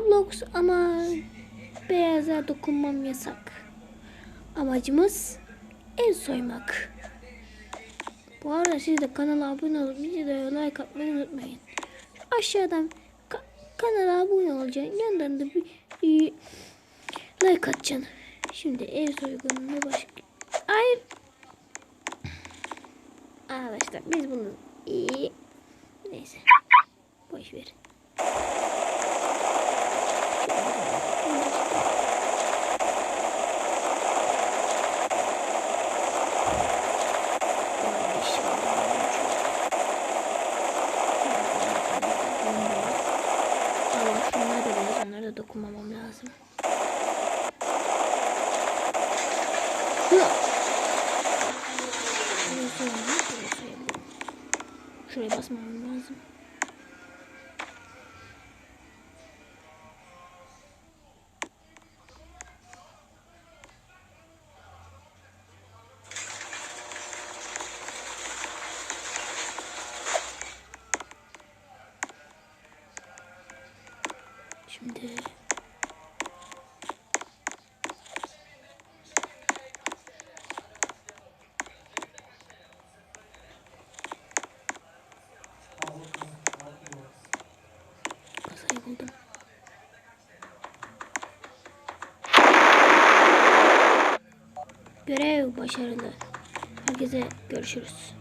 Roblox ama beyaza dokunmam yasak. Amacımız ev soymak. Bu arada siz de kanala abone olup videoya like atmayı unutmayın. Aşağıdan ka- kanala abone olacaksın. Yandan da bir, bir like atacaksın. Şimdi ev soygununa başka... Hayır. Arkadaşlar biz bunu iyi... Neyse. Boş ver. Da dokunmamam lazım. Şuraya şuraya soyalım. Şuraya basmamam lazım. Şimdi. Görev başarılı. Herkese görüşürüz.